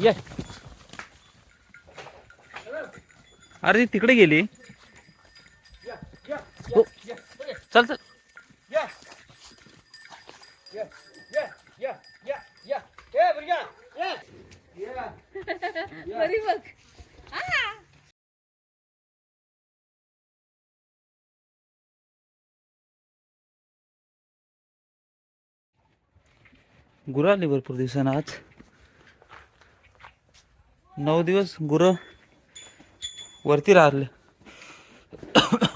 ये अरे ती तिकडे गेली हो. चल चल बरी बघ. गुरं आली भरपूर दिवसानं आज नऊ दिवस गुरं वरती राहिले.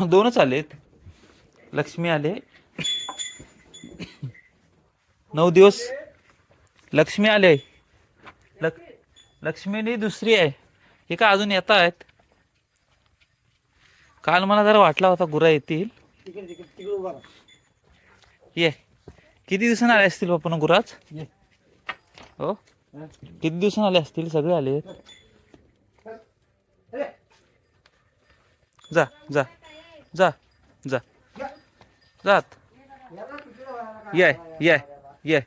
दोनच आलेत. लक्ष्मी आले. नऊ दिवस लक्ष्मी आले. लक लक्ष्मीनी दुसरी आहे. हे का अजून येत आहेत? काल मला जरा वाटला होता गुरा येतील. ये. किती दिवसांनी आले असतील बापा गुराज ये. हो हा. किती दिवसांनी आले असतील? सगळे आले जा जा जा जा. जात. ये ये ये.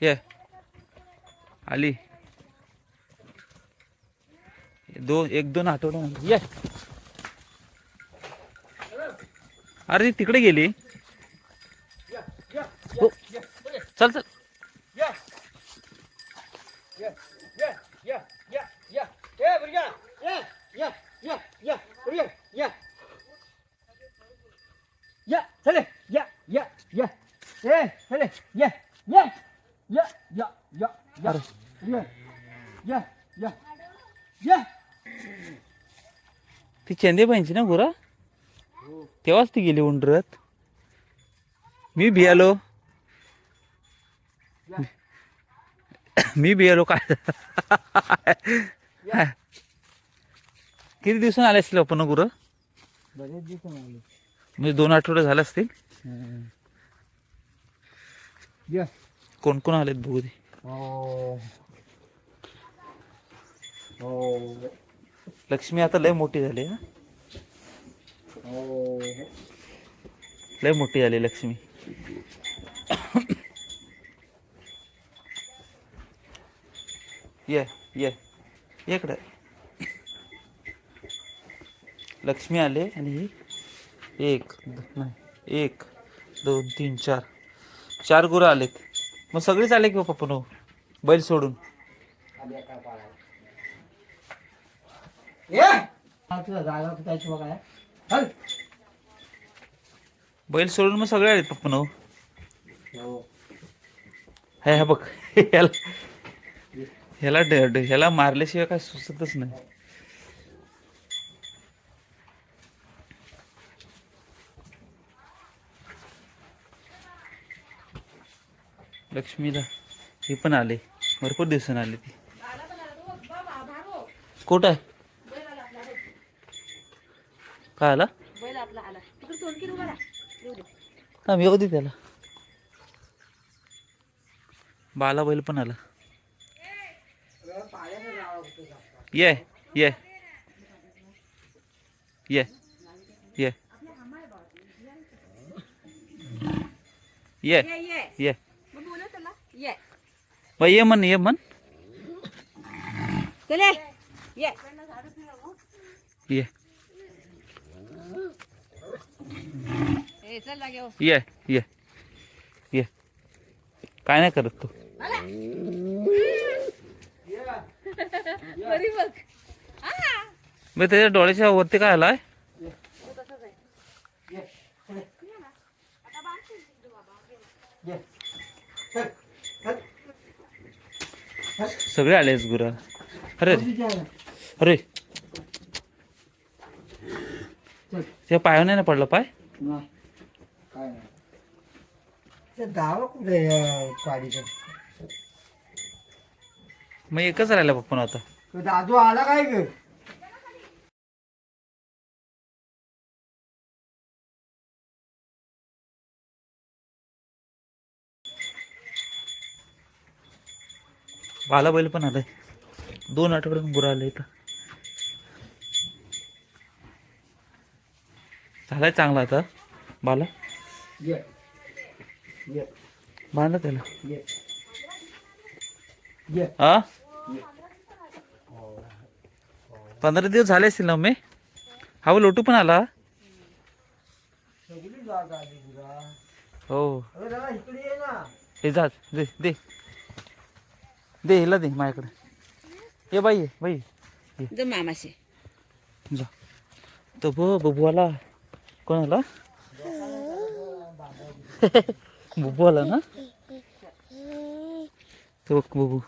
ये. आली. दोन एक दोन आठवडे ये. अरे ती तिकडे गेली. चल चल. ती चंदे बहिणची ना गुरा? तेव्हाच ती गेली उंडरत. मी भियालो मी भियालो काय किती दिवसांनी आले असतील आपण गुरं बरेच लागले. म्हणजे दोन आठवडे झाले असतील. कोण कोण आलेत बघू दे हो. हो. लक्ष्मी आता लय मोठी झाली हो. लय मोठी झाली लक्ष्मी ये ये. ये इकडे. लक्ष्मी आले. आणि ही? एक नाही एक दोन तीन चार. चार गुरं आलेत. मग सगळीच आले की पप्पा नो बैल सोडून. हा, हे. बैल सोडून मग सगळे आलेत पप्पा नो हो. बघ. ह्याला ह्याला ह्याला मारल्याशिवाय काय सुचतच नाही. लक्ष्मीला ही पण आले. भरपूर दिवसानं आली ती. कुठं? आहे काय आला? बैल थांब येऊ दे त्याला. बाला बैल पण आला. ये ये ये ये ये ये मग ये म्हण ये म्हण. ये ये ये ये ये काय नाही करत तू. मी त्याच्या डोळ्याच्या वरती काय आलाय? सगळे आले गुरा. अरे. अरे. त्या पायावर नाही ना पडलं पाय? काय कुठे मग एकच राहिला बघ पण आता. तो दादू आला काय ग? बाला बैल पण आलाय. दोन आठवड्यात गुरा आले इथं. झालाय चांगला आता बाला? बांधा त्याला. हा? पंधरा दिवस झाले असतील ना मी हा लोटू पण आला. हो. हे जा दे दे. दे हिला दे माझ्याकडे. ये बाई ये बाई. जो मामाशी. जा. तो बो बबू आला कोण आला बबू आला ना? तो बघ बबू.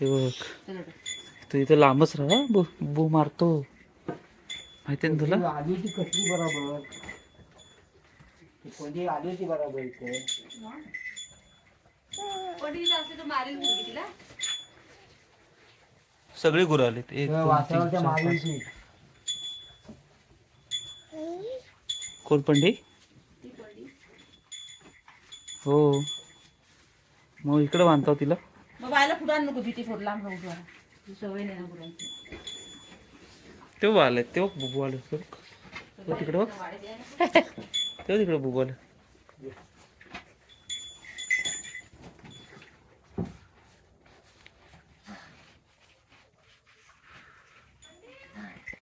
ते बघ. तू इथे लांबच राहा बो बो मारतो. माहिती ना तुला? ती आली होती कसली बरोबर? ती कोणी आली होती बरोबर इथे? मारेल मुलगी तिला. सगळी गुरं आलीत. एक त्या दोन, तीन, चार, पाच. हो. मग इकडे बांधतो तिला. मग बायला पुढे आण नको भीती फोड लांब राहू द्या सवय नाही ना गुरांची. तेव्हा आले तेव्हा बुबू आले बघ. तेव्हा तिकडे बघ. तेव्हा तिकडे बुबू आले.